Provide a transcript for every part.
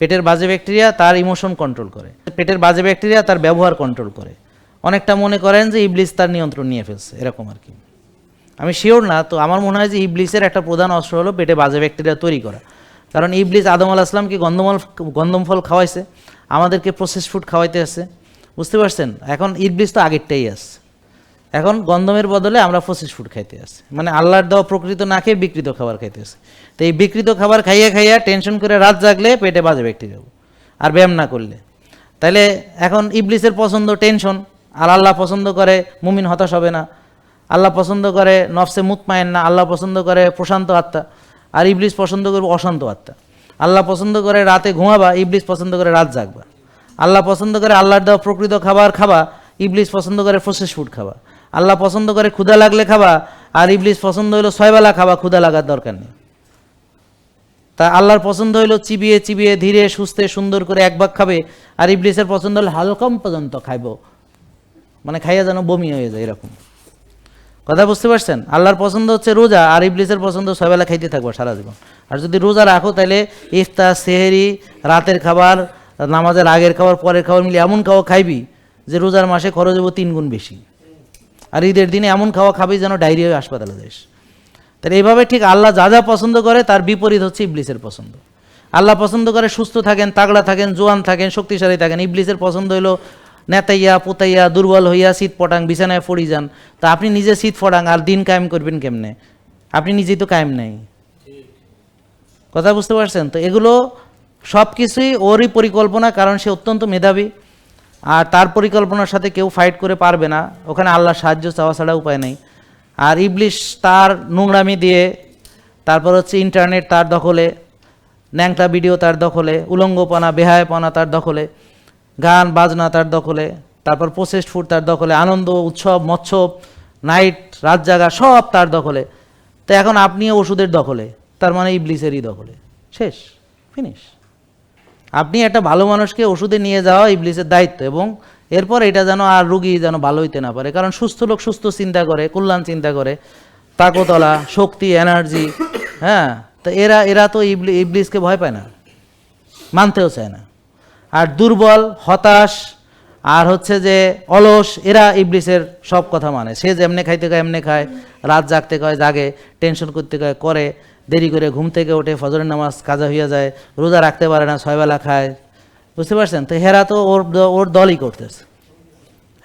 পেটের বাজে ব্যাকটেরিয়া তার ইমোশন কন্ট্রোল করে। পেটের বাজে ব্যাকটেরিয়া তার ব্যবহার কন্ট্রোল করে। অনেকটা মনে করেন যে ইবলিস তার নিয়ন্ত্রণ নিয়ে ফেলছে, এরকম আর কি। আমি শিওর না, তো আমার মনে হয় যে ইবলিসের একটা প্রধান অস্ত্র হলো পেটে বাজে ব্যাকটেরিয়া তৈরি করা। কারণ ইবলিস আদম আল আসলামকে গন্ধমল গন্ধম ফল খাওয়াইছে, আমাদেরকে প্রসেস ফুড খাওয়াইতে আসছে বুঝতে পারছেন? এখন ইবলিস তো আগেরটাই আসছে এখন গন্ধমের বদলে আমরা প্রসেস ফুড খাইতে আসি মানে আল্লাহর দেওয়া প্রকৃত না খেয়ে বিকৃত খাবার খাইতে আসি তো এই বিকৃত খাবার খাইয়ে খাইয়া টেনশন করে রাত জাগলে পেটে বাজে ব্যাকটেরিয়া আর ব্যায়াম না করলে। তাইলে এখন ইবলিসের পছন্দ টেনশন আর আল্লাহ পছন্দ করে, মুমিন হতাশ হবে না। আল্লাহ পছন্দ করে নফসে মুতমায়েন না। আল্লাহ পছন্দ করে প্রশান্ত আত্মা। আর ইবলিস পছন্দ করবে অশান্ত আত্মা। আল্লাহ পছন্দ করে রাতে ঘুমাবা, ইবলিস পছন্দ করে রাত জাগবা। আল্লাহ পছন্দ করে আল্লাহর দেওয়া প্রকৃত খাবার খাবা, ইবলিস পছন্দ করে প্রসেস ফুড খাবা। আল্লাহ পছন্দ করে ক্ষুদা লাগলে খাবা, আর ইবলিস পছন্দ হলো ছয়বেলা খাবা, ক্ষুধা লাগার দরকার নেই। তা আল্লাহর পছন্দ হইল চিবিয়ে চিবিয়ে ধীরে সুস্থে সুন্দর করে এক ভাগ খাবে, আর ইবলিসের পছন্দ হলো হালকম পর্যন্ত খাইব। মানে খাইয়া যেন বমি হয়ে যায় এরকম। কথা বুঝতে পারছেন? আল্লাহর পছন্দ হচ্ছে রোজা, আর ইবলিসের পছন্দ সবেলা খাইতে থাকব সারা জীবন। আর যদি রোজা রাখো তাহলে ইফতার, সেহেরি, রাতের খাবার, নামাজের আগের খাবার, পরের খাবার মিলে এমন খাওয়া খাইবি যে রোজার মাসে খরচ হব তিন গুণ বেশি। আর ঈদের দিনে এমন খাওয়া খাবি যেন ডায়রিয়া হাসপাতালে যাস তাহলে এইভাবে ঠিক আল্লাহ যা যা পছন্দ করে, তার বিপরীত হচ্ছে ইবলিসের পছন্দ। আল্লাহ পছন্দ করে সুস্থ থাকেন, তাগড়া থাকেন, জোয়ান থাকেন, শক্তিশালী থাকেন। ইবলিসের পছন্দ হলো নেতাইয়া, পোতাইয়া, দুর্বল হইয়া শীত পটাং বিছানায় ফড়ি যান। তা আপনি নিজে শীত ফটাং, আর দিন কায়েম করবেন কেমনে? আপনি নিজেই তো কায়েম নেই। কথা বুঝতে পারছেন? তো এগুলো সব কিছুই ওরই পরিকল্পনা, কারণ সে অত্যন্ত মেধাবী। আর তার পরিকল্পনার সাথে কেউ ফাইট করে পারবে না। ওখানে আল্লাহ সাহায্য চাওয়া ছাড়া উপায় নেই। আর ইবলিশ তার নোংরামি দিয়ে, তারপর হচ্ছে ইন্টারনেট তার দখলে, ন্যাংটা ভিডিও তার দখলে, উলঙ্গপনা, বেহায়পনা তার দখলে, গান, বাজনা তার দখলে, তারপর প্রসেসড ফুড তার দখলে, আনন্দ, উৎসব মৎসব নাইট রাত জাগা সব তার দখলে। তো এখন আপনিও ওষুধের দখলে, তার মানে ইবলিসেরই দখলে। শেষ ফিনিশ আপনি একটা ভালো মানুষকে ওষুধে নিয়ে যাওয়া ইবলিসের দায়িত্ব এবং এরপর এটা যেন আর রুগী যেন ভালো হইতে না পারে। কারণ সুস্থ লোক সুস্থ চিন্তা করে, কল্যাণ চিন্তা করে, তাকতলা, শক্তি এনার্জি হ্যাঁ? তো এরা এরা তো ইবলি, ইবলিসকে ভয় পায় না, মানতেও চায় না। আর দুর্বল, হতাশ, আর হচ্ছে যে অলস, এরা ইবলিসের সব কথা মানে। সে যেমনে খাইতে খায়, এমনি খায়, রাত জাগতে কয়, জাগে টেনশন করতে কয়, করে, দেরি করে ঘুম থেকে ওঠে, ফজরের নামাজ কাজা হইয়া যায়, রোজা রাখতে পারে না, ছয়বেলা খায় বুঝতে পারছেন? তো হেরা তো ওর ওর দলই করতেছে।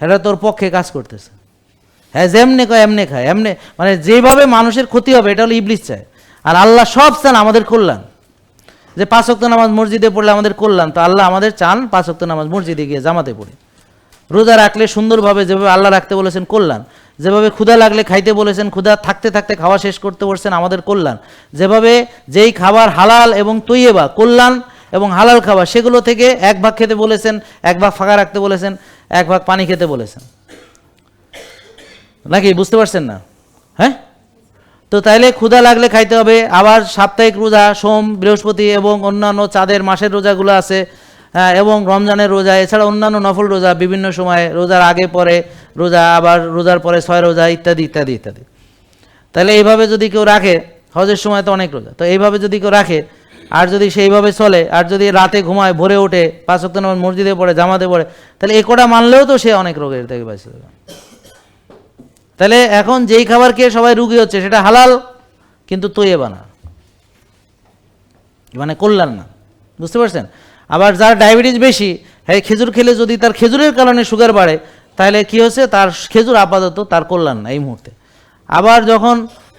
হেরা তো ওর পক্ষে কাজ করতেছে। হ্যাঁ যেমনে কয় এমনি খায়। এমনে মানে যেভাবে মানুষের ক্ষতি হবে, এটা হলো ইবলিস চায়। আর আল্লাহ সব চান আমাদের কল্যাণ। যে পাঁচক্ত নামাজ মসজিদে পড়লে আমাদের কল্যাণ, তো আল্লাহ আমাদের চান পাঁচক্ত নামাজ মসজিদে গিয়ে জামাতে পড়ে। রোজা রাখলে সুন্দরভাবে যেভাবে আল্লাহ রাখতে বলেছেন কল্যাণ, যেভাবে ক্ষুধা লাগলে খাইতে বলেছেন, ক্ষুধা থাকতে থাকতে খাওয়া শেষ করতে বলছেন আমাদের কল্যাণ, যেভাবে যেই খাবার হালাল এবং তৈয়েবা, কল্যাণ এবং হালাল খাবার সেগুলো থেকে এক ভাগ খেতে বলেছেন এক ভাগ ফাঁকা রাখতে বলেছেন এক ভাগ পানি খেতে বলেছেন। নাকি বুঝতে পারছেন না? হ্যাঁ? তো তাইলে ক্ষুধা লাগলে খাইতে হবে আবার সাপ্তাহিক রোজা সোম বৃহস্পতি এবং অন্যান্য চাঁদের মাসের রোজাগুলো আছে হ্যাঁ, এবং রমজানের রোজা এছাড়া অন্যান্য নফল রোজা বিভিন্ন সময়ে রোজার আগে পরে রোজা আবার রোজার পরে ছয় রোজা ইত্যাদি ইত্যাদি ইত্যাদি। তাহলে এইভাবে যদি কেউ রাখে হজের সময় তো অনেক রোজা তো এইভাবে যদি কেউ রাখে আর যদি সেইভাবে চলে, আর যদি রাতে ঘুমায়, ভোরে ওঠে পাঁচ ওয়াক্ত নামাজ মসজিদে পড়ে, জামাতে পড়ে, তাহলে এ কটা মানলেও তো সে অনেক রোগের থেকে বাঁচতে যাবে তাহলে এখন যেই খাবার খেয়ে সবাই রুগী হচ্ছে, সেটা হালাল, কিন্তু তৈয়ে বানা মানে কল্যাণ না। বুঝতে পারছেন? আবার যার ডায়াবেটিস বেশি হ্যাঁ খেজুর খেলে যদি তার খেজুরের কারণে সুগার বাড়ে, তাহলে কি হচ্ছে তার খেজুর আপাতত তার কল্যাণ না, এই মুহূর্তে। আবার যখন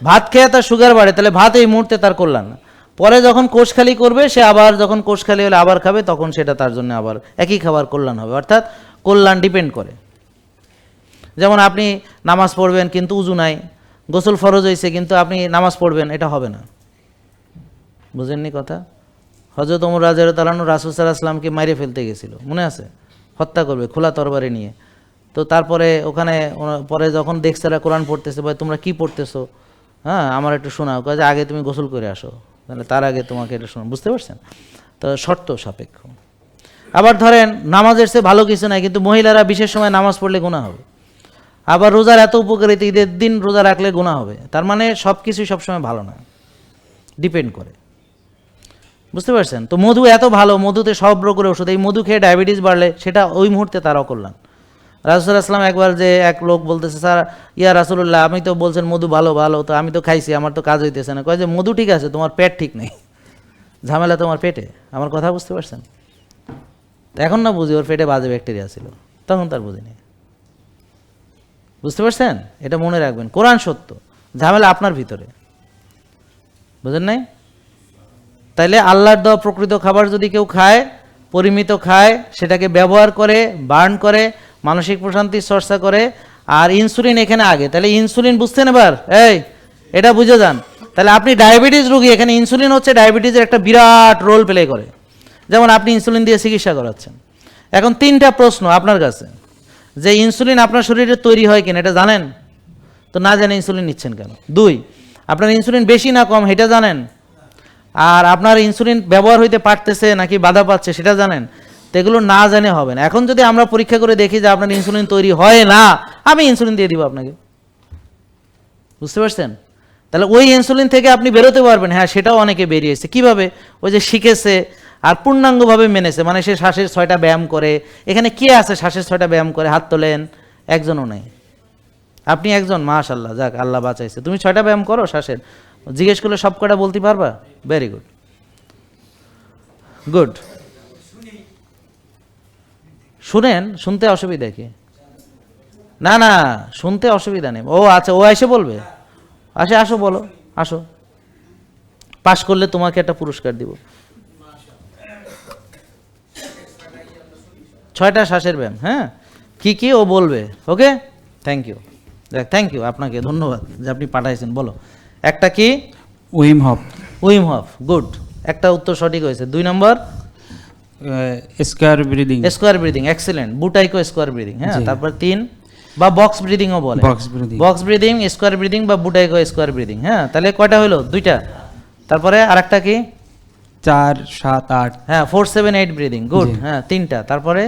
ভাত খেয়ে তার সুগার বাড়ে, তাহলে ভাত এই মুহূর্তে তার কল্যাণ না। পরে যখন কোষ খালি করবে, সে আবার যখন কোষ খালি হলে আবার খাবে, তখন সেটা তার জন্য আবার একই খাবার কল্যাণ হবে। অর্থাৎ কল্যাণ ডিপেন্ড করে। যেমন আপনি নামাজ পড়বেন কিন্তু উজু নাই, গোসল ফরজ হয়েছে কিন্তু আপনি নামাজ পড়বেন, এটা হবে না। বুঝেননি কথা? হজরত ওমর রাজের তালানু রাসুল আসলামকে মাইরে ফেলতে গেছিল, মনে আছে? হত্যা করবে, খোলা তরবারি নিয়ে। তো তারপরে ওখানে পরে যখন দেখছে কোরআন পড়তেছে ভাই তোমরা কি পড়তেছো? হ্যাঁ আমার একটু শোনাও। কাজে আগে তুমি গোসল করে আসো। তাহলে তার আগে তোমাকে এটা শোনা বুঝতে পারছেন? তো শর্ত সাপেক্ষ। আবার ধরেন, নামাজের চেয়ে ভালো কিছু নাই, কিন্তু মহিলারা বিশেষ সময় নামাজ পড়লে গুণা হবে। আবার রোজার এত উপকারিতা, ঈদের দিন রোজা রাখলে গুণা হবে। তার মানে সব কিছুই সবসময় ভালো না। ডিপেন্ড করে। বুঝতে পারছেন? তো মধু এত ভালো, মধুতে সব রোগের ওষুধ, এই মধু খেয়ে ডায়াবেটিস বাড়লে সেটা ওই মুহূর্তে তার অকল্যাণ। রাসুল আসলাম একবার যে এক লোক বলতেছে, স্যার, ইয়া রাসুল্লাহ আমি তো বলছেন মধু ভালো ভালো, তো আমি তো খাইছি, আমার তো কাজ হইতেছে না। কয় যে, মধু ঠিক আছে, তোমার পেট ঠিক নেই। ঝামেলা তোমার পেটে, আমার কথা বুঝতে পারছেন? এখন না বুঝি, ওর পেটে বাজে ব্যাকটেরিয়া ছিল, তখন তার বুঝিনি। বুঝতে পারছেন? এটা মনে রাখবেন, কোরআন সত্য, ঝামেলা আপনার ভিতরে। বুঝেন নাই? তাইলে আল্লাহর দেওয়া প্রকৃত খাবার যদি কেউ খায়, পরিমিত খায়, সেটাকে ব্যবহার করে, বার্ন করে মানসিক প্রশান্তির চর্চা করে, আর ইনসুলিন এখানে আগে। তাহলে ইনসুলিন বুঝতেন এবার? এই, এটা বুঝে যান। তাহলে আপনি ডায়াবেটিস রোগী, এখানে ইনসুলিন হচ্ছে ডায়াবেটিসের একটা বিরাট রোল প্লে করে। যেমন আপনি ইনসুলিন দিয়ে চিকিৎসা করাচ্ছেন। এখন তিনটা প্রশ্ন আপনার কাছে। যে ইনসুলিন আপনার শরীরে তৈরি হয় কিনা, এটা জানেন? তো না জানে ইনসুলিন নিচ্ছেন কেন? দুই, আপনার ইনসুলিন বেশি না কম, এটা জানেন? আর আপনার ইনসুলিন ব্যবহার হইতে পারতেছে নাকি বাধা পাচ্ছে, সেটা জানেন? তো এগুলো না জানে হবে না। এখন যদি আমরা পরীক্ষা করে দেখি যে আপনার ইনসুলিন তৈরি হয় না, আমি ইনসুলিন দিয়ে দিব আপনাকে। বুঝতে পারছেন? তাহলে ওই ইনসুলিন থেকে আপনি বেরোতে পারবেন। হ্যাঁ সেটাও অনেকে বেরিয়েছে। কীভাবে? ওই যে শিখেছে আর পূর্ণাঙ্গভাবে মেনেছে। মানে সে শ্বাসের ছয়টা ব্যায়াম করে। এখানে কে আছে শ্বাসের ছয়টা ব্যায়াম করে? হাত তোলেন। একজনও নেই। আপনি একজন? মাশাল্লাহ যাক, আল্লাহ বাঁচাইছে। তুমি ছয়টা ব্যায়াম করো শ্বাসের। জিজ্ঞেস করলে সব কটা বলতে পারবা? ভেরি গুড গুড শুনেন শুনতে অসুবিধা কি? না না শুনতে অসুবিধা নেই। ও আচ্ছা ও এসে বলবে? আসে আসো বলো আসো। পাশ করলে তোমাকে একটা পুরস্কার দিব। ছয়টা শ্বাসের ব্যায়াম হ্যাঁ? কি কি ও বলবে ওকে? থ্যাংক ইউ দেখ থ্যাংক ইউ আপনাকে ধন্যবাদ যে আপনি পাঠাইছেন বলো। একটা কি? Wim Hof. Wim Hof good. একটা উত্তর সঠিক হয়েছে। দুই নম্বর? Square breathing square breathing excellent Buteyko square breathing হ্যাঁ? তারপর তিন বা বক্স ব্রিদিংও বলে। Box breathing। Box breathing square breathing বা বুটাইকো স্কোয়ার ব্রিদিং হ্যাঁ? তাহলে কয়টা হলো? দুইটা। তারপরে আরেকটা কি? চার সাত আট। হ্যাঁ four seven eight breathing good হ্যাঁ তিনটা। তারপরে?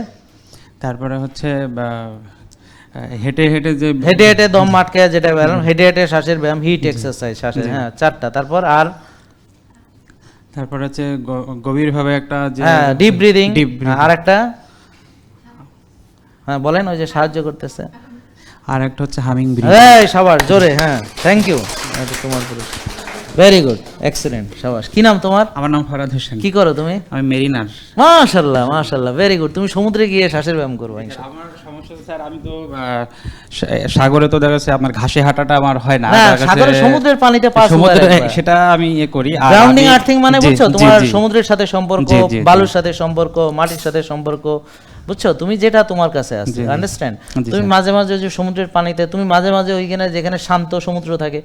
তারপরে হচ্ছে হেঁটে হেঁটে যে হেঁটে হেঁটে দম আটকে যেটা ব্যায়াম হেঁটে হেঁটে শ্বাসের ব্যায়াম হিট এক্সারসাইজ শ্বাসের হ্যাঁ চারটা। তারপর আর তারপর হচ্ছে গভীর গভীরভাবে একটা যে হ্যাঁ ডিপ ব্রিদিং আর একটা হ্যাঁ বলেন ওই যে সাহায্য করতেছে। আর একটা হচ্ছে হামিং ব্রিদিং এই সবার জোরে হ্যাঁ থ্যাংক ইউ তোমার ভেরি গুড এক্সেলেন্ট সাবাস। কি নাম তোমার? আমার নাম ফরাদ হোসেন। কি করো তুমি? আমি মেরিনার। মাশাল্লাহ মাশাল্লাহ ভেরি গুড তুমি সমুদ্রে গিয়ে শ্বাসের ব্যায়াম করব ইনশাআল্লাহ। আমার সমস্যা স্যার আমি তো সাগরে তো দেখা যাচ্ছে আপনার ঘাসে হাঁটাটা আমার হয় না। সাগরে সমুদ্রের পানিতে পা সমুদ্রে সেটা আমি ইয়ে করি। গ্রাউন্ডিং আর্থিং মানে বুঝছ? তোমার সমুদ্রের সাথে সম্পর্ক। বালুর সাথে সম্পর্ক মাটির সাথে সম্পর্ক। বুঝছ? তুমি যেটা তোমার কাছে আছে। আন্ডারস্ট্যান্ড তুমি মাঝে মাঝে ওই যে সমুদ্রের পানিতে তুমি মাঝে মাঝে ওইখানে যেখানে শান্ত সমুদ্র থাকে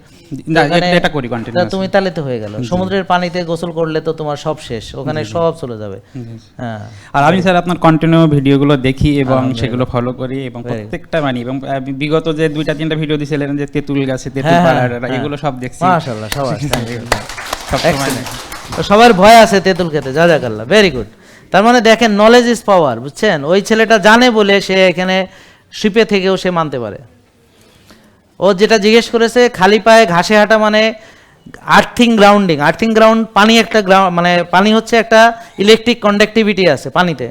এটা- এটা করি তুমি তাহলে তো হয়ে গেল। সমুদ্রের পানিতে গোসল করলে তো তোমার সব শেষ ওখানে সব চলে যাবে। হ্যাঁ। আর আমি স্যার আপনার কন্টিনিউ ভিডিওগুলো দেখি এবং সেগুলো ফলো করি এবং প্রত্যেকটা মানি এবং বিগত যে দুইটা তিনটা ভিডিও দিয়েছিলেন যে তেঁতুল গাছে তেঁতুল হ্যাঁ, হ্যাঁ, হ্যাঁ। এগুলো সব দেখছি। মাশাআল্লাহ সবাই সবার ভয় আছে তেঁতুল খেতে যা যাকাল্লাহ ভেরি গুড তার মানে দেখেন নলেজ ইজ পাওয়ার বুঝছেন? ওই ছেলেটা জানে বলে সে এখানে শিপে থেকেও সে মানতে পারে। ও যেটা জিজ্ঞেস করেছে, খালি পায়ে ঘাসে হাঁটা মানে আর্থিং গ্রাউন্ডিং আর্থিং গ্রাউন্ড পানি একটা মানে পানি হচ্ছে একটা ইলেকট্রিক কন্ডাক্টিভিটি আছে পানিতে।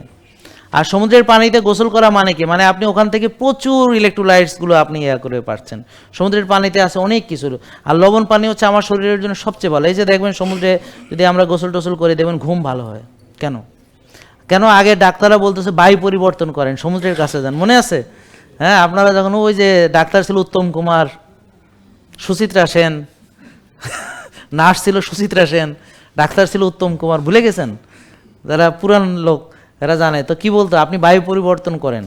আর সমুদ্রের পানিতে গোসল করা মানে কি? মানে আপনি ওখান থেকে প্রচুর ইলেকট্রোলাইটসগুলো আপনি ইয়া করে পারছেন। সমুদ্রের পানিতে আছে অনেক কিছু। আর লবণ পানি হচ্ছে আমার শরীরের জন্য সবচেয়ে ভালো। এই যে দেখবেন সমুদ্রে যদি আমরা গোসল টোসল করে, দেখবেন ঘুম ভালো হয়। কেন? কেন আগে ডাক্তাররা বলতেছে বায়ু পরিবর্তন করেন? সমুদ্রের কাছে যান। মনে আছে? হ্যাঁ আপনারা যখন ওই যে ডাক্তার ছিল উত্তম কুমার, সুচিত্রা সেন, নার্স ছিল সুচিত্রা সেন, ডাক্তার ছিল উত্তম কুমার, ভুলে গেছেন? যারা পুরান লোক, এরা জানে। তো কি বলতো, আপনি বায়ু পরিবর্তন করেন।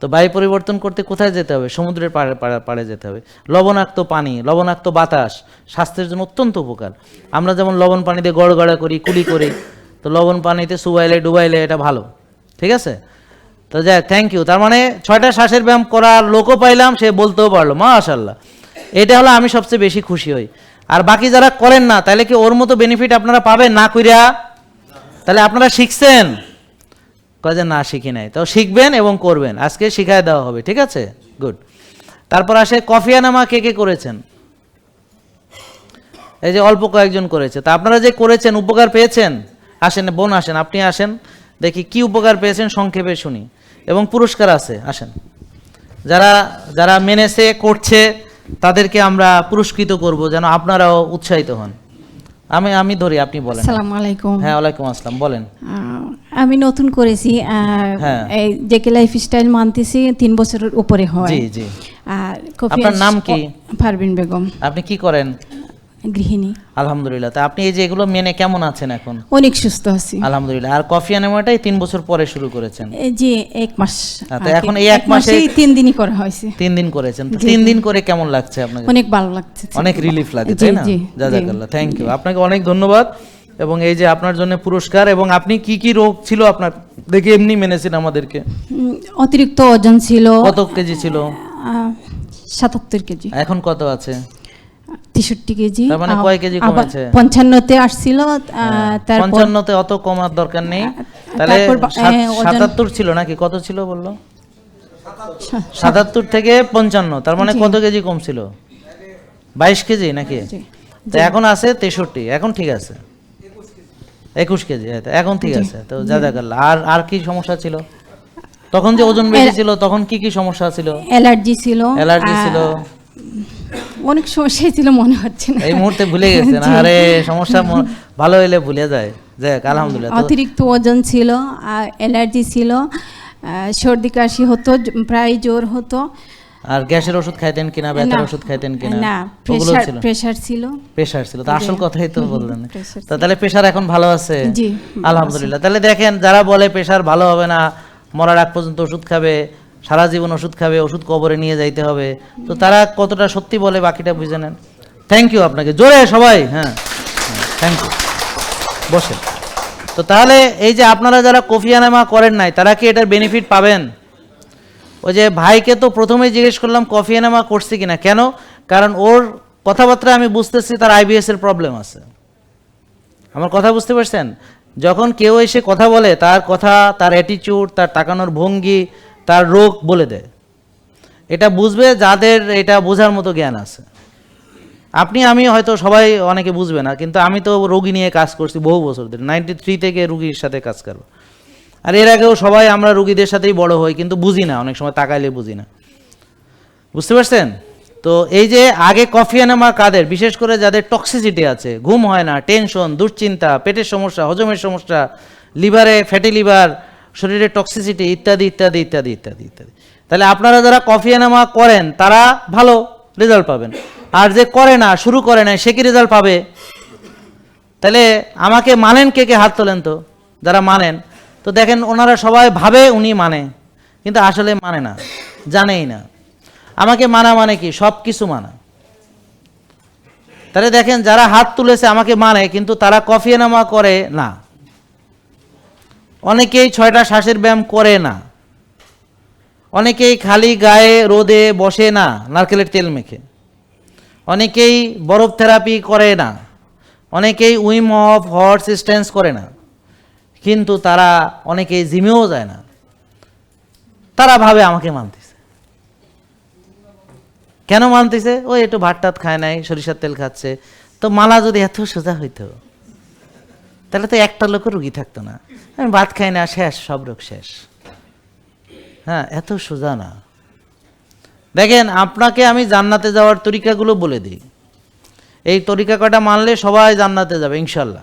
তো বায়ু পরিবর্তন করতে কোথায় যেতে হবে? সমুদ্রের পাড়ে পাড়ে যেতে হবে। লবণাক্ত পানি, লবণাক্ত বাতাস, স্বাস্থ্যের জন্য অত্যন্ত উপকার। আমরা যেমন লবণ পানিতে গড়গড়া করি, কুলি করি তো লবণ পানিতে সুবাইলে ডুবাইলে এটা ভালো। ঠিক আছে? তো যাই থ্যাংক ইউ তার মানে ছয়টা শ্বাসের ব্যায়াম করার লোকও পাইলাম, সে বলতেও পারল। মাশাল্লাহ এটা হলো আমি সবচেয়ে বেশি খুশি হই। আর বাকি যারা করেন না, তাহলে কি ওর মতো বেনিফিট আপনারা পাবেন? না কইরা? তাহলে আপনারা শিখছেন? কয় না, শিখি নাই। তো শিখবেন এবং করবেন। আজকে শিখায় দেওয়া হবে, ঠিক আছে? গুড তারপর আসে কফিয়ানামা কে কে করেছেন? এই যে অল্প কয়েকজন করেছে। তা আপনারা যে করেছেন, উপকার পেয়েছেন? আসেন বোন আসেন আপনি আসেন দেখি কি উপকার পেয়েছেন সংক্ষেপে শুনি। এবং পুরস্কার আছে আসেন। যারা যারা মেনেছে করছে তাদেরকে আমরা পুরস্কৃত করব যেন আপনারাও উৎসাহিত হন। আমি আমি ধরি আপনি বলেন। আসসালামু আলাইকুম। হ্যাঁ ওয়ালাইকুম আসসালাম বলেন। আমি নতুন করেছি হ্যাঁ। এই জেকে লাইফ স্টাইল মানতেছি তিন বছরের উপরে হয়। জি জি। আর আপনার নাম কি? পারভিন বেগম। আপনি কি করেন? গৃহিণী। আলহামদুলিল্লাহ। তা আপনি এই যে এগুলো মেনে কেমন আছেন এখন? অনেক সুস্থ আছি। আলহামদুলিল্লাহ। আর কফি আনেমাটাই তিন বছর পরে শুরু করেছেন? যে এক মাস তো এখন এই এক মাসে- তিন দিনই করা হয়েছে। তিন দিন করেছেন। তিন দিন করে কেমন লাগছে আপনাকে? অনেক ভালো লাগছে। অনেক রিলিফ লাগে তাই না? জাজাকাল্লাহ থ্যাংক ইউ আপনাকে অনেক ধন্যবাদ। এবং এই যে আপনার জন্য পুরস্কার এবং আপনি কি কি রোগ ছিল আপনার? দেখে এমনি মেনেছেন আমাদেরকে। অতিরিক্ত ওজন ছিল। কত কেজি ছিল? সাতাত্তর কেজি। এখন কত আছে? তেষট্টি কেজি মানে কয় কেজি কমেছে? পঞ্চান্নতে আসছিল পঞ্চান্নতে অত কমার দরকার নেই। তাহলে হ্যাঁ, সাতাত্তর ছিল নাকি? কত ছিল বলল? সাতাত্তর। থেকে পঞ্চান্ন তার মানে কত কেজি কমছিল? বাইশ কেজি নাকি? তো এখন আছে তেষট্টি এখন ঠিক আছে। একুশ কেজি হ্যাঁ, এখন ঠিক আছে তো যা যা আর আর কি সমস্যা ছিল? তখন যে ওজন বেশি ছিল তখন কি কি সমস্যা ছিল? অ্যালার্জি ছিল অ্যালার্জি ছিল। অনেক সমস্যাই ছিল মনে হচ্ছে না। এই মুহূর্তে ভুলে গেছেন। আরে সমস্যা ভালো হইলে ভুলে যায়। যাক আলহামদুলিল্লাহ। অতিরিক্ত ওজন ছিল আর অ্যালার্জি ছিল সর্দি কাশি হতো প্রায় জ্বর হতো। আর গ্যাসের ওষুধ খাইতেন কিনা ব্যথার ওষুধ খাইতেন কিনা? না প্রেশার ছিল। প্রেশার ছিল। প্রেশার ছিল। তো আসল কথাই তো বললেন। তো তাহলে প্রেশার এখন ভালো আছে? জি, আলহামদুলিল্লাহ। তাহলে দেখেন যারা বলে প্রেশার ভালো হবে না মরার আগ পর্যন্ত ওষুধ খাবে সারা জীবন ওষুধ খাবে, ওষুধ কবরে নিয়ে যাইতে হবে। তো তারা কতটা সত্যি বলে বাকিটা বুঝে নেন। থ্যাংক ইউ আপনাকে। জোরে সবাই হ্যাঁ। থ্যাংক ইউ বসেন। তো তাহলে এই যে আপনারা যারা কফিয়ানামা করেন নাই, তারা কি এটার বেনিফিট পাবেন? ওই যে ভাইকে তো প্রথমেই জিজ্ঞেস করলাম কফিয়ানামা করছে কিনা? কেন? কারণ ওর কথাবার্তা আমি বুঝতেছি, তার আইবিএস এর প্রবলেম আছে। আমার কথা বুঝতে পারছেন? যখন কেউ এসে কথা বলে, তার কথা, তার অ্যাটিটিউড তার তাকানোর ভঙ্গি তার রোগ বলে দেয়। এটা বুঝবে যাদের এটা বোঝার মতো জ্ঞান আছে। আপনি, আমি হয়তো সবাই অনেকে বুঝবে না, কিন্তু আমি তো রোগী নিয়ে কাজ করছি বহু বছর ধরে। নাইনটি থ্রি থেকে রুগীর সাথে কাজ করব। আর এর আগেও সবাই আমরা রুগীদের সাথেই বড় হই, কিন্তু বুঝি না, অনেক সময় তাকাইলে বুঝি না। বুঝতে পারছেন? তো এই যে আগে কফি এনামা কাদের, বিশেষ করে যাদের টক্সিসিটি আছে, ঘুম হয় না টেনশন দুশ্চিন্তা, পেটের সমস্যা, হজমের সমস্যা, লিভারে ফ্যাটি লিভার শরীরে টক্সিসিটি ইত্যাদি ইত্যাদি ইত্যাদি ইত্যাদি ইত্যাদি। তাহলে আপনারা যারা কফি এনামা করেন, তারা ভালো রেজাল্ট পাবেন। আর যে করে না, শুরু করে না সে কি রেজাল্ট পাবে? তাহলে আমাকে মানেন কে কে হাত তোলেন তো? যারা মানেন। তো দেখেন, ওনারা সবাই ভাবে উনি মানে কিন্তু আসলে মানে না, জানেই না। আমাকে মানা মানে কি? সব কিছু মানা। তাহলে দেখেন, যারা হাত তুলেছে, আমাকে মানে কিন্তু তারা কফি নামা করে না। অনেকেই ছয়টা শ্বাসের ব্যায়াম করে না। অনেকেই খালি গায়ে রোদে বসে না, নারকেলের তেল মেখে। অনেকেই বরফ থেরাপি করে না। অনেকেই উইম অফ হর্স স্ট্যান্স করে না। কিন্তু তারা অনেকেই জিমেও যায় না। তারা ভাবে আমাকে মানতেছে। কেন মানতেছে? ও একটু ভাত টাত খায় নাই, সরিষার তেল খাচ্ছে। তো মালা যদি এত সোজা হইতো? তাহলে তো একটা লোকও রুগী থাকতো না। আমি ভাত খাই না, শেষ, সব রোগ শেষ। হ্যাঁ এত সোজা না। দেখেন, আপনাকে আমি জান্নাতে যাওয়ার তরিকাগুলো বলে দিই। এই তরিকা কটা মানলে সবাই জান্নাতে যাবে, ইনশাল্লাহ।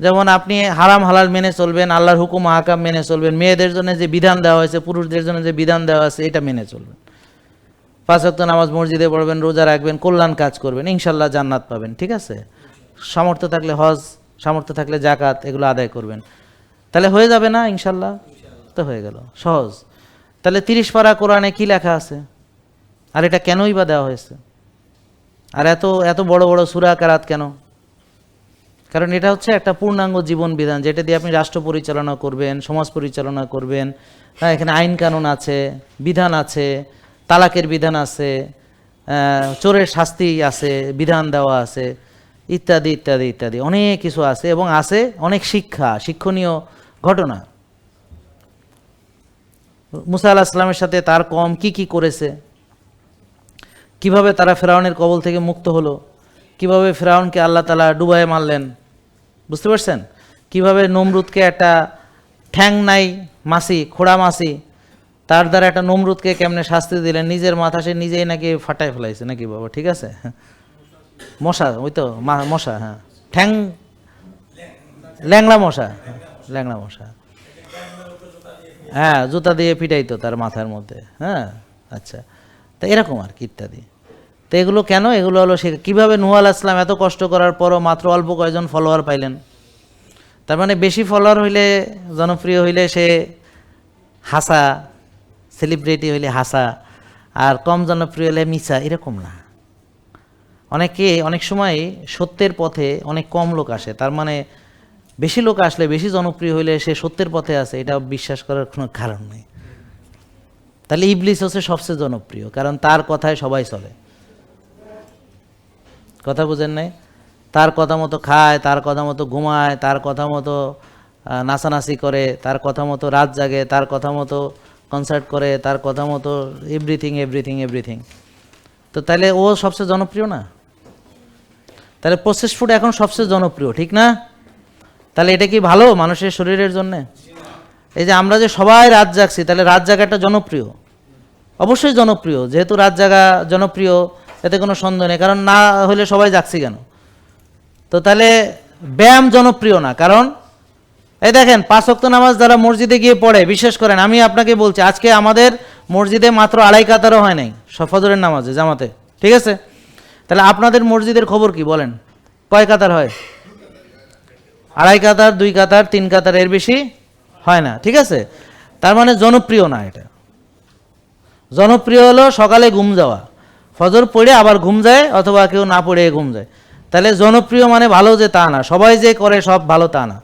যেমন আপনি হারাম হালাল মেনে চলবেন, আল্লাহর হুকুম, আহকাম মেনে চলবেন। মেয়েদের জন্য যে বিধান দেওয়া হয়েছে, পুরুষদের জন্য যে বিধান দেওয়া আছে, এটা মেনে চলবেন। পাঁচ নামাজ মসজিদে পড়বেন, রোজা রাখবেন, কল্যাণ কাজ করবেন, ইনশাল্লাহ জান্নাত পাবেন, ঠিক আছে? সামর্থ্য থাকলে হজ সামর্থ্য থাকলে জাকাত এগুলো আদায় করবেন। তাহলে হয়ে যাবে না, ইনশাল্লাহ? তো হয়ে গেল। সহজ। তাহলে তিরিশ পারা কোরআনে কি লেখা আছে? আর এটা কেনই বা দেওয়া হয়েছে? আর এত এত বড় বড় সুরা কারাত কেন? কারণ এটা হচ্ছে একটা পূর্ণাঙ্গ জীবন বিধান, যেটা দিয়ে আপনি রাষ্ট্র পরিচালনা করবেন, সমাজ পরিচালনা করবেন। হ্যাঁ এখানে আইন কানুন আছে, বিধান আছে, তালাকের বিধান আছে চোরের শাস্তি আছে, বিধান দেওয়া আছে। ইত্যাদি ইত্যাদি ইত্যাদি। অনেক কিছু আছে এবং আছে অনেক শিক্ষা, শিক্ষণীয় ঘটনা। মুসা আল্লাহ ইসলামের সাথে তার কম কি কি করেছে? কীভাবে তারা ফেরাউনের কবল থেকে মুক্ত হলো? কীভাবে ফেরাউনকে আল্লাহ তালা ডুবাই মারলেন? বুঝতে পারছেন? কীভাবে নমরুদকে একটা ঠ্যাং নাই মাসি, খোড়া মাসি, তার দ্বারা একটা নমরুদকে কেমনে শাস্তি দিলেন? নিজের মাথা সে নিজেই নাকি ফাটায় ফেলাইছে নাকি বাবা, ঠিক আছে? মশা, ওই তো মশা হ্যাঁ। ঠ্যাং, ল্যাংড়া মশা ল্যাংড়া মশা। হ্যাঁ জুতা দিয়ে পিটাইতো তার মাথার মধ্যে হ্যাঁ আচ্ছা। তো এরকম আর কি ইত্যাদি। তো এগুলো কেন? এগুলো হলো সে কীভাবে নুয়াল আসলাম এত কষ্ট করার পরও মাত্র অল্প কয়েকজন ফলোয়ার পাইলেন? তার মানে বেশি ফলোয়ার হইলে, জনপ্রিয় হইলে সে হাসা সেলিব্রিটি হইলে হাসা, আর কম জনপ্রিয় হলে মিসা এরকম না। অনেকে অনেক সময় সত্যের পথে অনেক কম লোক আসে, তার মানে বেশি লোক আসলে বেশি জনপ্রিয় হইলে সে সত্যের পথে আছে, এটা বিশ্বাস করার কোনো কারণ নেই। তাহলে ইবলিস হচ্ছে সবচেয়ে জনপ্রিয়, কারণ তার কথায় সবাই চলে। কথা বুঝেন নাই? তার কথা মতো খায়, তার কথা মতো ঘুমায়, তার কথা মতো নাচানাচি করে, তার কথা মতো রাত জাগে, তার কথা মতো কনসার্ট করে, তার কথা মতো এভরিথিং এভরিথিং এভরিথিং তো তাহলে ও সবচেয়ে জনপ্রিয় না? তাহলে প্রসেস ফুড এখন সবচেয়ে জনপ্রিয়, ঠিক না? তাহলে এটা কি ভালো মানুষের শরীরের জন্যে? এই যে আমরা যে সবাই রাত জাগছি, তাহলে রাত জাগাটা জনপ্রিয়? অবশ্যই জনপ্রিয়, যেহেতু রাত জাগা জনপ্রিয়, এতে কোনো সন্দেহ নেই, কারণ না হলে সবাই জাগছি কেন? তো তাহলে ব্যায়াম জনপ্রিয় না, কারণ? এই দেখেন, পাঁচ ওয়াক্ত নামাজ যারা মসজিদে গিয়ে পড়ে, বিশেষ করেন, আমি আপনাকে বলছি, আজকে আমাদের মসজিদে মাত্র আড়াই কাতারও হয় নাই, সফজরের নামাজে, জামাতে, ঠিক আছে? তাহলে আপনাদের মসজিদের খবর কি? বলেন। কয় কাতার হয়? আড়াই কাতার, দুই কাতার, তিন কাতার, এর বেশি হয় না, ঠিক আছে? তার মানে জনপ্রিয় না এটা। জনপ্রিয় হলো সকালে ঘুম যাওয়া। ফজর পড়ে আবার ঘুম যায়, অথবা কেউ না পড়ে ঘুম যায়। তাহলে জনপ্রিয় মানে ভালো যে তা না, সবাই যে করে সব ভালো তা না।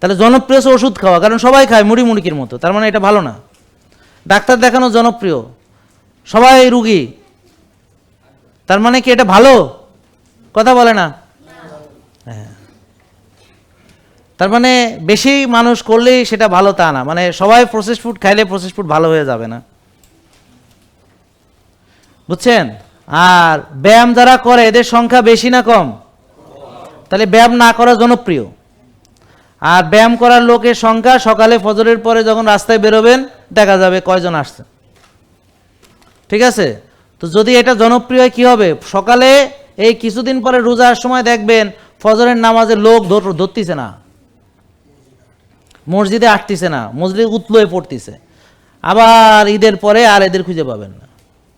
তাহলে জনপ্রিয় হচ্ছে ওষুধ খাওয়া, কারণ সবাই খায় মুড়ি মুড়িকির মতো, তার মানে এটা ভালো না। ডাক্তার দেখানো জনপ্রিয়। সবাই রুগী তার মানে কি এটা ভালো? কথা বলে না? হ্যাঁ। তার মানে বেশি মানুষ করলেই সেটা ভালো তা না। মানে সবাই প্রসেস ফুড খাইলে প্রসেস ফুড ভালো হয়ে যাবে না। বুঝছেন? আর ব্যায়াম যারা করে, এদের সংখ্যা বেশি না কম? তাহলে ব্যায়াম না করা জনপ্রিয় আর ব্যায়াম করার লোকের সংখ্যা সকালে ফজরের পরে যখন রাস্তায় বেরোবেন, দেখা যাবে কয়জন আসছে। ঠিক আছে? তো যদি এটা জনপ্রিয় হয়, কি হবে? সকালে এই কিছুদিন পরে রোজার সময় দেখবেন ফজরের নামাজে লোক ধর- ধরতিছে না। মসজিদে আসতিছে না। মসজিদে উতলোয় পড়তিছে। আবার ঈদের পরে আর এদের খুঁজে পাবেন না।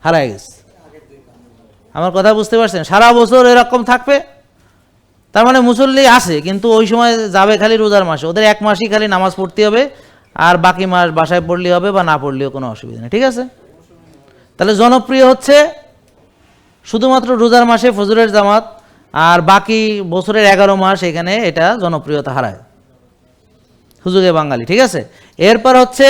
হারায় গেছে। আমার কথা বুঝতে পারছেন? সারা বছর এরকম থাকবে? তার মানে মুসল্লি আসে কিন্তু ওই সময় যাবে খালি রোজার মাসে। ওদের এক মাসই খালি নামাজ পড়তে হবে, আর বাকি মাস বাসায় পড়লে হবে বা না পড়লেও কোনো অসুবিধা নেই। ঠিক আছে? তাহলে জনপ্রিয় হচ্ছে শুধুমাত্র রোজার মাসে ফজরের জামাত, আর বাকি বছরের এগারো মাস এখানে এটা জনপ্রিয়তা হারায়। হুজুগে বাঙালি, ঠিক আছে? এরপর হচ্ছে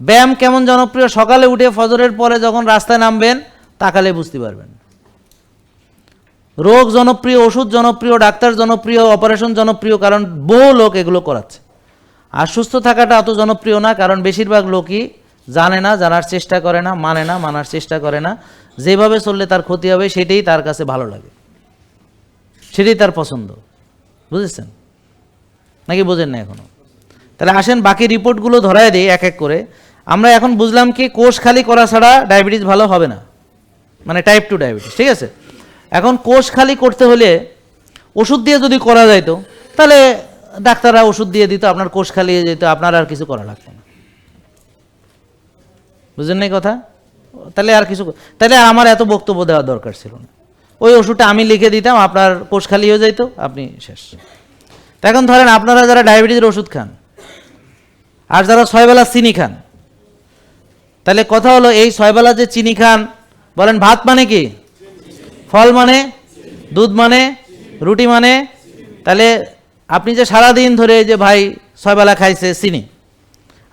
ব্যায়াম কেমন জনপ্রিয়? সকালে উঠে ফজরের পরে যখন রাস্তায় নামবেন, তাকালে বুঝতে পারবেন। রোগ জনপ্রিয়, ওষুধ জনপ্রিয়, ডাক্তার জনপ্রিয়, অপারেশন জনপ্রিয়, কারণ বহু লোক এগুলো করাচ্ছে। আর সুস্থ থাকাটা অত জনপ্রিয় না, কারণ বেশিরভাগ লোকই জানে না, জানার চেষ্টা করে না মানে না, মানার চেষ্টা করে না। যেভাবে চললে তার ক্ষতি হবে, সেটাই তার কাছে ভালো লাগে। সেটাই তার পছন্দ। বুঝেছেন? নাকি বোঝেন না এখনও? তাহলে আসেন, বাকি রিপোর্টগুলো ধরায় দিই এক এক করে। আমরা এখন বুঝলাম কি, কোষ খালি করা ছাড়া ডায়াবেটিস ভালো হবে না। মানে টাইপ টু ডায়াবেটিস, ঠিক আছে? এখন কোষ খালি করতে হলে ওষুধ দিয়ে যদি করা যাইতো, তাহলে ডাক্তাররা ওষুধ দিয়ে দিত, আপনার কোষ খালি যেত, আপনার আর কিছু করা লাগতো না। বুঝলেন না কথা? তাহলে আর কিছু তাহলে আমার এত বক্তব্য দেওয়ার দরকার ছিল না। ওই ওষুধটা আমি লিখে দিতাম, আপনার কোষ খালি হয়ে যাইতো, আপনি শেষ। এখন ধরেন আপনারা যারা ডায়াবেটিসের ওষুধ খান, আর যারা ছয়বেলা চিনি খান, তাহলে কথা হলো এই ছয়বেলা যে চিনি খান, বলেন ভাত মানে কি? ফল মানে? দুধ মানে? রুটি মানে? তাহলে আপনি যে সারাদিন ধরে যে ভাই ছয়বেলা খাইছে চিনি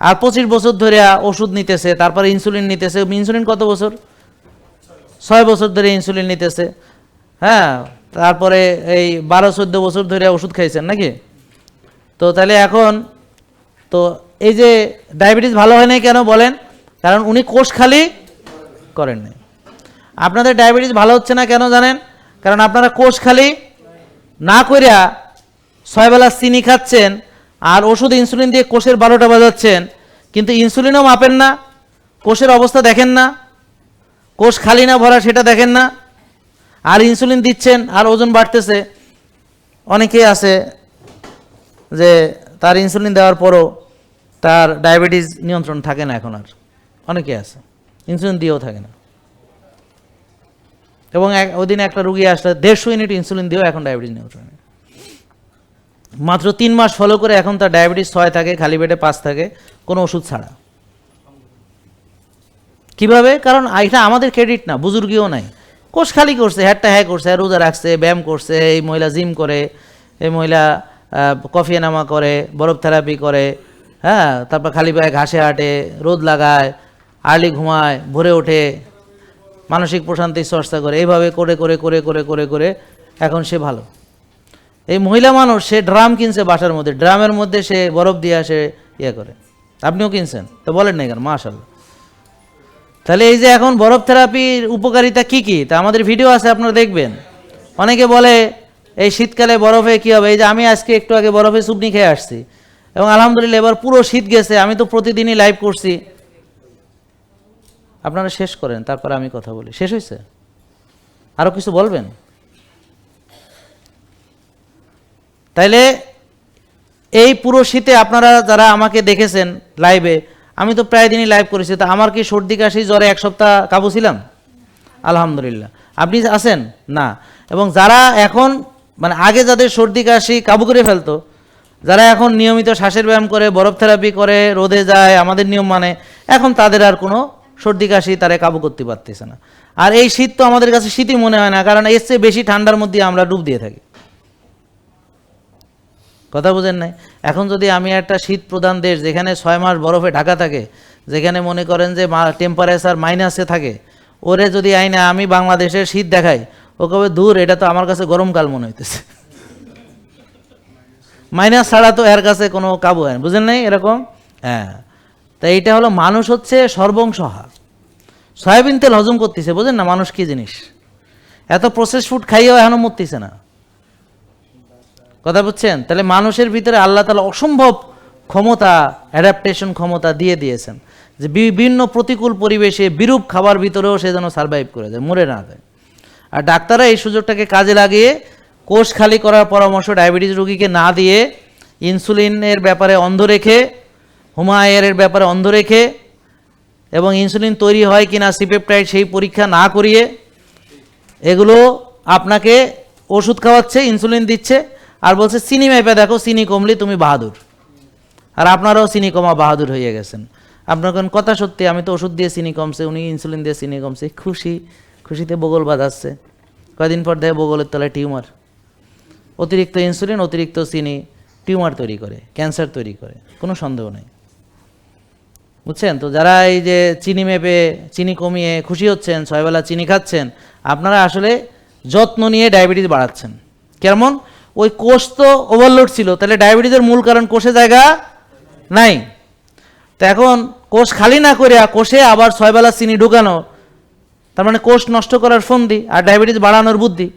আর পঁচিশ বছর ধরে ওষুধ নিতেছে, তারপরে ইনসুলিন নিতেছে। ইনসুলিন কত বছর? ছয় বছর ধরে ইনসুলিন নিতেছে। হ্যাঁ তারপরে এই বারো, চোদ্দ বছর ধরে ওষুধ খাইছেন নাকি? তো তাহলে এখন, তো এই যে ডায়াবেটিস ভালো হয় নাই কেন বলেন? কারণ উনি কোষ খালি করেন নাই। আপনাদের ডায়াবেটিস ভালো হচ্ছে না কেন জানেন? কারণ আপনারা কোষ খালি না কইরা ছয়বেলা চিনি খাচ্ছেন আর ওষুধ ইনসুলিন দিয়ে কোষের বারোটা বাজাচ্ছেন। কিন্তু ইনসুলিনও মাপেন না, কোষের অবস্থা দেখেন না, কোষ খালি না, ভরা সেটা দেখেন না। আর ইনসুলিন দিচ্ছেন, আর ওজন বাড়তেছে। অনেকে আছে যে তার ইনসুলিন দেওয়ার পরও তার ডায়াবেটিস নিয়ন্ত্রণ থাকে না এখন আর। অনেকে আছে ইনসুলিন দিয়েও থাকে না। এবং এক ওদিন একটা রুগী আসলে দেড়শো ইউনিট ইনসুলিন দিয়েও এখন ডায়াবেটিস নিয়ন্ত্রণে। মাত্র তিন মাস ফলো করে এখন তার ডায়াবেটিস ছয় থাকে, খালি পেটে পাঁচ থাকে, কোনো ওষুধ ছাড়া। কীভাবে? কারণ এটা আমাদের ক্রেডিট না, বুজুর্গিও নাই। কোষ খালি করছে, হ্যাটটা হ্যাঁ করছে, রোজা রাখছে, ব্যায়াম করছে, এই মহিলা জিম করে, এই মহিলা কফি নামা করে, বরফ থেরাপি করে হ্যাঁ তারপর খালি পায়ে ঘাসে হাঁটে, রোদ লাগায় আর্লি ঘুমায়, ভোরে ওঠে, মানসিক প্রশান্তির চর্চা করে, এইভাবে করে করে করে করে করে করে, এখন সে ভালো। এই মহিলা মানুষ, সে ড্রাম কিনছে বাসার মধ্যে, ড্রামের মধ্যে সে বরফ দিয়ে সে ইয়ে করে। আপনিও কিনছেন, তো বলেন না কেন মাশাল্লাহ তাহলে এই যে এখন বরফ থেরাপির উপকারিতা কি কি? তা আমাদের ভিডিও আছে, আপনারা দেখবেন। অনেকে বলে, এই শীতকালে বরফে কি হবে? এই যে আমি আজকে একটু আগে বরফে সুপনি খেয়ে আসছি। এবং আলহামদুলিল্লাহ এবার পুরো শীত গেছে, আমি তো প্রতিদিনই লাইভ করছি। আপনারা শেষ করেন, তারপরে আমি কথা বলি। শেষ হয়েছে? আরও কিছু বলবেন? তাইলে এই পুরো শীতে আপনারা যারা আমাকে দেখেছেন লাইভে আমি তো প্রায় দিনই লাইভ করেছি, তা আমার কি সর্দি কাশি জ্বরে এক সপ্তাহ কাবু ছিলাম? আলহামদুলিল্লাহ। আপনি আছেন? না। এবং যারা এখন মানে আগে যাদের সর্দি কাশি কাবু করে ফেলতো, যারা এখন নিয়মিত শ্বাসের ব্যায়াম করে, বরফ থেরাপি করে, রোদে যায়, আমাদের নিয়ম মানে এখন তাদের আর কোনো সর্দি কাশি তারা কাবু করতে পারতেছে না। আর এই শীত তো আমাদের কাছে শীতই মনে হয় না, কারণ এর চেয়ে বেশি ঠান্ডার মধ্যে আমরা ডুব দিয়ে থাকি। কথা বুঝেন নাই? এখন যদি আমি একটা শীত প্রধান দেশ যেখানে ছয় মাস বরফে ঢাকা থাকে, যেখানে মনে করেন যে টেম্পারেচার মাইনাসে থাকে, ওরে যদি আইনে আমি বাংলাদেশের শীত দেখাই, ও কবে দূর? এটা তো আমার কাছে গরমকাল মনে হইতেছে। মাইনাস ছাড়া তো এর কাছে কোনো কাবু হয় বুঝেন নাই এরকম? হ্যাঁ। তা এইটা হলো মানুষ হচ্ছে সর্বংসহা সয়াবিন তেল হজম করতেছে। বুঝেন না মানুষ কি জিনিস? এত প্রসেস ফুড খাইয়েও এখনও মরতেছে না। কথা বুঝছেন? তাহলে মানুষের ভিতরে আল্লাহ তালা অসম্ভব ক্ষমতা অ্যাডাপ্টেশন ক্ষমতা দিয়ে দিয়েছেন। যে বিভিন্ন প্রতিকূল পরিবেশে, বিরূপ খাবার ভিতরেও সে যেন সার্ভাইভ করে যায়, মরে না যায়। আর ডাক্তাররা এই সুযোগটাকে কাজে লাগিয়ে কোষ খালি করার পরামর্শ ডায়াবেটিস রোগীকে না দিয়ে ইনসুলিনের ব্যাপারে অন্ধ রেখে হুমায়ের ব্যাপারে অন্ধ রেখে এবং ইনসুলিন তৈরি হয় কি না সিপেপটাইড সেই পরীক্ষা না করিয়ে, এগুলো আপনাকে ওষুধ খাওয়াচ্ছে, ইনসুলিন দিচ্ছে। আর বলছে, চিনি মেপে দেখো, চিনি কমলি তুমি বাহাদুর। আর আপনারাও চিনি কমা বাহাদুর হয়ে গেছেন। আপনার কোন কথা সত্যি, আমি তো ওষুধ দিয়ে চিনি কমছে, উনি ইনসুলিন দিয়ে চিনি কমছে। খুশি, খুশিতে বগল বাজাচ্ছে কয়দিন পর দেখে বগলের তলায় টিউমার। অতিরিক্ত ইনসুলিন অতিরিক্ত চিনি, টিউমার তৈরি করে, ক্যান্সার তৈরি করে, কোনো সন্দেহ নেই। বুঝছেন? তো যারা এই যে চিনি মেপে, চিনি কমিয়ে খুশি হচ্ছেন, ছয়বেলা চিনি খাচ্ছেন, আপনারা আসলে যত্ন নিয়ে ডায়াবেটিস বাড়াচ্ছেন। কেমন? ওই কোষ তো ওভারলোড ছিল। তাহলে ডায়াবেটিসের মূল কারণ কোষে জায়গা নাই। তো এখন কোষ খালি না করে কোষে আবার ছয়বেলা চিনি ঢুকানো, তার মানে কোষ নষ্ট করার ফন্দি আর ডায়াবেটিস বাড়ানোর বুদ্ধি,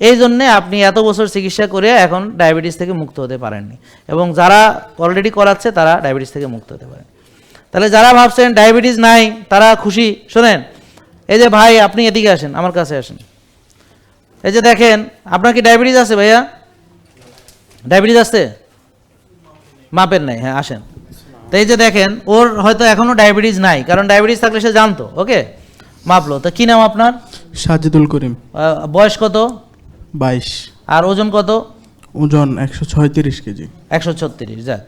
এই জন্যে আপনি এত বছর চিকিৎসা করে এখন ডায়াবেটিস থেকে মুক্ত হতে পারেননি। এবং যারা অলরেডি করাচ্ছে তারা ডায়াবেটিস থেকে মুক্ত হতে পারেন তাহলে যারা ভাবছেন ডায়াবেটিস নাই, তারা খুশি। শোনেন, এই যে ভাই, আপনি এদিকে আসেন, আমার কাছে আসেন। এই যে দেখেন, আপনার কি ডায়াবেটিস আছে ভাইয়া? ডায়াবেটিস আছে? মাপের নাই হ্যাঁ আসেন। তো এই যে দেখেন ওর হয়তো এখনও ডায়াবেটিস নাই কারণ ডায়াবেটিস থাকলে সে জানতো ওকে? মাপলো। তো কি নাম আপনার? সাজিদুল করিম। বয়স কত? বাইশ। আর ওজন কত? ওজন একশো ছয়ত্রিশ কেজি। একশো ছত্রিশ যাক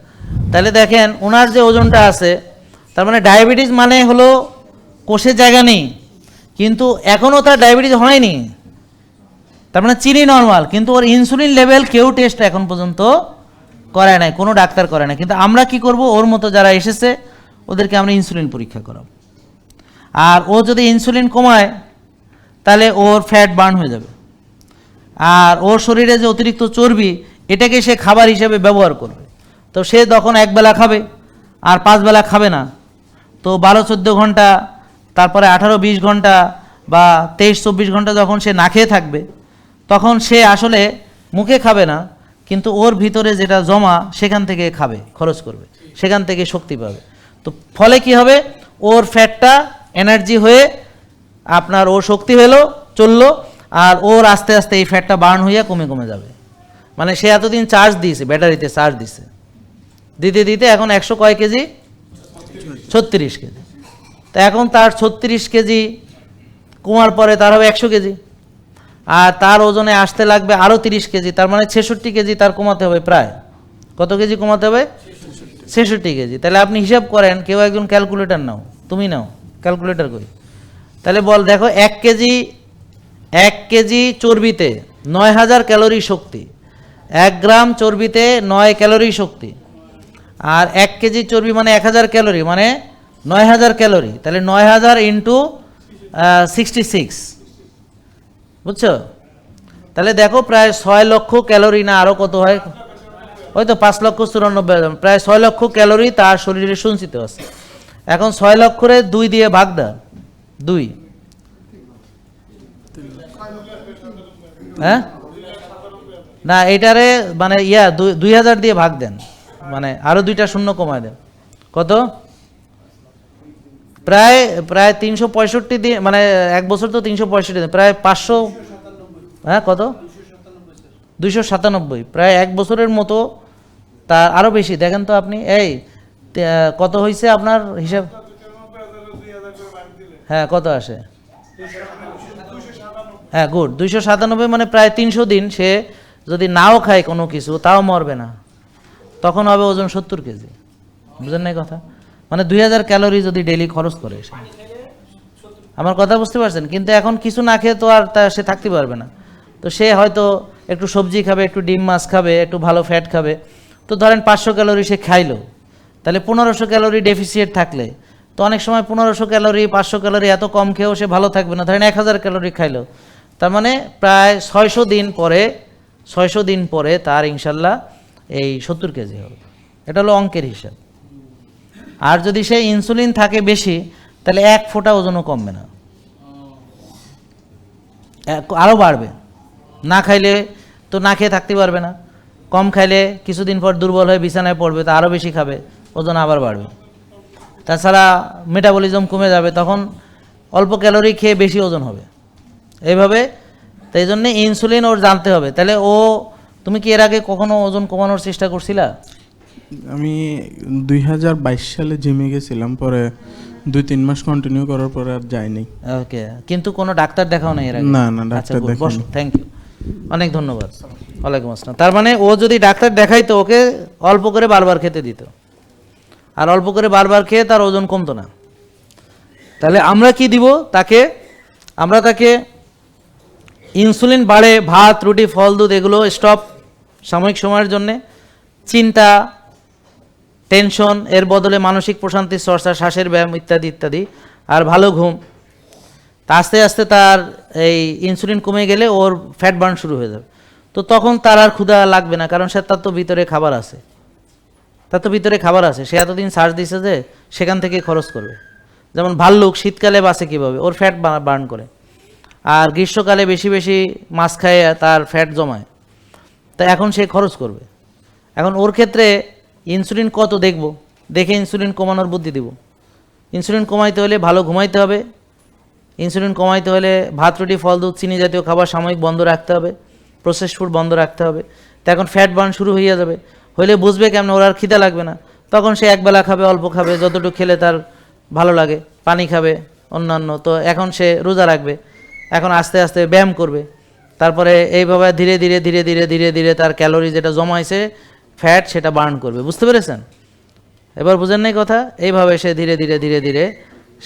তাহলে দেখেন ওনার যে ওজনটা আছে তার মানে ডায়াবেটিস মানে হলো কোষের জায়গা নেই কিন্তু এখনও তার ডায়াবেটিস হয়নি। তার মানে চিনি নর্মাল কিন্তু ওর ইনসুলিন লেভেল কেউ টেস্ট এখন পর্যন্ত করায় নাই, কোনো ডাক্তার করে না কিন্তু আমরা কি করব? ওর মতো যারা এসেছে, ওদেরকে আমরা ইনসুলিন পরীক্ষা করাবো। আর ও যদি ইনসুলিন কমায়, তাহলে ওর ফ্যাট বার্ন হয়ে যাবে। আর ওর শরীরে যে অতিরিক্ত চর্বি, এটাকে সে খাবার হিসেবে ব্যবহার করবে। তো সে তখন একবেলা খাবে, আর পাঁচ বেলা খাবে না। তো বারো, চোদ্দ ঘণ্টা, তারপরে আঠারো, বিশ ঘণ্টা বা তেইশ, চব্বিশ ঘণ্টা যখন সে না খেয়ে থাকবে তখন সে আসলে মুখে খাবে না, কিন্তু ওর ভিতরে যেটা জমা সেখান থেকে খাবে, খরচ করবে, সেখান থেকে শক্তি পাবে। তো ফলে কি হবে? ওর ফ্যাটটা এনার্জি হয়ে আপনার ওর শক্তি হলো, চলল, আর ওর আস্তে আস্তে এই ফ্যাটটা বার্ন হইয়া কমে কমে যাবে। মানে সে এতদিন চার্জ দিয়েছে, ব্যাটারিতে চার্জ দিছে দিতে দিতে এখন একশো কয় কেজি? ছত্রিশ কেজি। তা এখন তার ছত্রিশ কেজি কমার পরে তার হবে একশো কেজি। আর তার ওজনে আসতে লাগবে আরও তিরিশ কেজি, তার মানে ছেষট্টি কেজি তার কমাতে হবে প্রায়। কত কেজি কমাতে হবে? ছেষট্টি কেজি। তাহলে আপনি হিসাব করেন, কেউ একজন ক্যালকুলেটার নাও, তুমি নাও ক্যালকুলেটর করি তাহলে বল, দেখো, এক কেজি এক কেজি চর্বিতে নয় হাজার ক্যালোরি শক্তি, এক গ্রাম চর্বিতে নয় ক্যালোরি শক্তি, আর এক কেজি চর্বি মানে এক হাজার ক্যালোরি মানে নয় হাজার ক্যালোরি, তাহলে নয় হাজার ইন্টু সিক্সটি সিক্স বুঝছ? তাহলে দেখো প্রায় ছয় লক্ষ ক্যালোরি না আরও কত হয়? ওই তো পাঁচ লক্ষ চুরানব্বই হাজার। প্রায় ছয় লক্ষ ক্যালোরি তার শরীরে সঞ্চিত আছে। এখন ছয় লক্ষরে দুই দিয়ে ভাগ দাও। দুই। হ্যাঁ? না এটারে মানে ইয়া দুই হাজার দিয়ে ভাগ দেন। মানে আরও দুইটা শূন্য কমায় দেন। কত? প্রায় প্রায় তিনশো পঁয়ষট্টি দিন মানে এক বছর তো তিনশো পঁয়ষট্টি দিন, প্রায় পাঁচশো হ্যাঁ কত? দুইশো সাতানব্বই, প্রায় এক বছরের মতো তার আরও বেশি, দেখেন তো আপনি, এই কত হয়েছে আপনার হিসাব? হ্যাঁ কত আসে? হ্যাঁ গুড, দুইশো সাতানব্বই মানে প্রায় তিনশো দিন সে যদি নাও খায় কোনো কিছু, তাও মরবে না। তখন হবে ওজন সত্তর কেজি। বুঝেন নাই কথা? মানে দুই হাজার ক্যালোরি যদি ডেলি খরচ করে সে। আমার কথা বুঝতে পারছেন? কিন্তু এখন কিছু না খেয়ে তো আর তা সে থাকতে পারবে না। তো সে হয়তো একটু সবজি খাবে, একটু ডিম মাছ খাবে, একটু ভালো ফ্যাট খাবে। তো ধরেন পাঁচশো ক্যালোরি সে খাইলো। তাহলে পনেরোশো ক্যালোরি ডেফিসিয়েট থাকলে, তো অনেক সময় পনেরোশো ক্যালোরি, পাঁচশো ক্যালোরি এত কম খেয়েও সে ভালো থাকবে না। ধরেন এক হাজার ক্যালোরি খাইলো। তার মানে প্রায় ছয়শো দিন পরে, ছয়শো দিন পরে তার ইনশাল্লাহ এই সত্তর কেজি হবে। এটা হলো অঙ্কের হিসাব। আর যদি সে ইনসুলিন থাকে বেশি, তাহলে এক ফোঁটা ওজনও কমবে না। আরও বাড়বে। না খাইলে তো না খেয়ে থাকতে পারবে না। কম খাইলে কিছুদিন পর দুর্বল হয়ে বিছানায় পড়বে, তো আরও বেশি খাবে, ওজন আবার বাড়বে। তাছাড়া মেটাবলিজম কমে যাবে, তখন অল্প ক্যালোরি খেয়ে বেশি ওজন হবে। এইভাবে, তাই জন্যে ইনসুলিন ওর জানতে হবে। তাহলে ও, তুমি কি এর আগে কখনো ওজন কমানোর চেষ্টা করছিলা? আমি দুই হাজার বাইশ সালে জিমে গেছিলাম পরে দুই তিন মাস কন্টিনিউ করার পরে আর যাইনি। ওকে কিন্তু কোনো ডাক্তার দেখাও নাই এর আগে? না, না, ডাক্তার দেখাইনি। থ্যাংক ইউ অনেক ধন্যবাদ। ওয়ালাইকুম আসসালাম। তার মানে ও যদি ডাক্তার দেখাইতো ওকে অল্প করে বারবার খেতে দিত। আর অল্প করে বারবার খেয়ে তার ওজন কমতো না। তাহলে আমরা কি দিব তাকে? আমরা তাকে ইনসুলিন বাড়ে ভাত রুটি ফল দুধ এগুলো স্টপ সাময়িক সময়ের জন্যে। চিন্তা টেনশন, এর বদলে মানসিক প্রশান্তির চর্চা শ্বাসের ব্যায়াম ইত্যাদি ইত্যাদি। আর ভালো ঘুম। তা আস্তে আস্তে তার এই ইনসুলিন কমে গেলে ওর ফ্যাট বার্ন শুরু হয়ে যাবে। তো তখন তার আর ক্ষুধা লাগবে না, কারণ সে তার তো ভিতরে খাবার আছে। তার তো ভিতরে খাবার আছে। সে এতদিন সার্চ দিছে যে সেখান থেকে খরচ করবে। যেমন ভাল্লুক, শীতকালে বাসে কীভাবে? ওর ফ্যাট বার্ন করে। আর গ্রীষ্মকালে বেশি বেশি মাছ খায়, তার ফ্যাট জমায়। তা এখন সে খরচ করবে। এখন ওর ক্ষেত্রে ইনসুলিন কত দেখব? দেখে ইনসুলিন কমানোর বুদ্ধি দিব। ইনসুলিন কমাইতে হলে ভালো ঘুমাইতে হবে। ইনসুলিন কমাইতে হলে ভাত, রুটি, ফল, দুধ, চিনি জাতীয় খাবার সাময়িক বন্ধ রাখতে হবে। প্রসেস ফুড বন্ধ রাখতে হবে। তো এখন ফ্যাট বার্ন শুরু হয়ে যাবে। হইলে বুঝবে কেমন? ওর আর খিদা লাগবে না। তখন সে একবেলা খাবে, অল্প খাবে, যতটুকু খেলে তার ভালো লাগে। পানি খাবে, অন্যান্য। তো এখন সে রোজা রাখবে। এখন আস্তে আস্তে ব্যায়াম করবে। তারপরে এইভাবে ধীরে ধীরে ধীরে ধীরে ধীরে ধীরে তার ক্যালোরি যেটা জমাইছে ফ্যাট সেটা বার্ন করবে, বুঝতে পেরেছেন? এবার বুঝেন নাই কথা? এইভাবে সে ধীরে ধীরে ধীরে ধীরে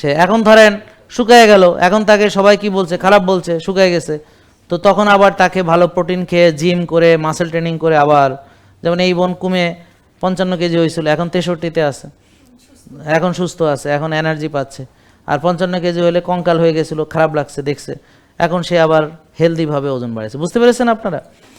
সে এখন ধরেন শুকায় গেল, এখন তাকে সবাই কি বলছে? খারাপ বলছে, শুকায় গেছে। তো তখন আবার তাকে ভালো প্রোটিন খেয়ে জিম করে মাসেল ট্রেনিং করে আবার, যেমন এই বোন কমে পঞ্চান্ন কেজি হয়েছিল, এখন তেষট্টিতে আছে। এখন সুস্থ আছে, এখন এনার্জি পাচ্ছে। আর পঞ্চান্ন কেজি হলে কঙ্কাল হয়ে গেছিল, খারাপ লাগছে, দেখছে। এখন সে আবার হেলদিভাবে ওজন বাড়াচ্ছে বুঝতে পেরেছেন আপনারা?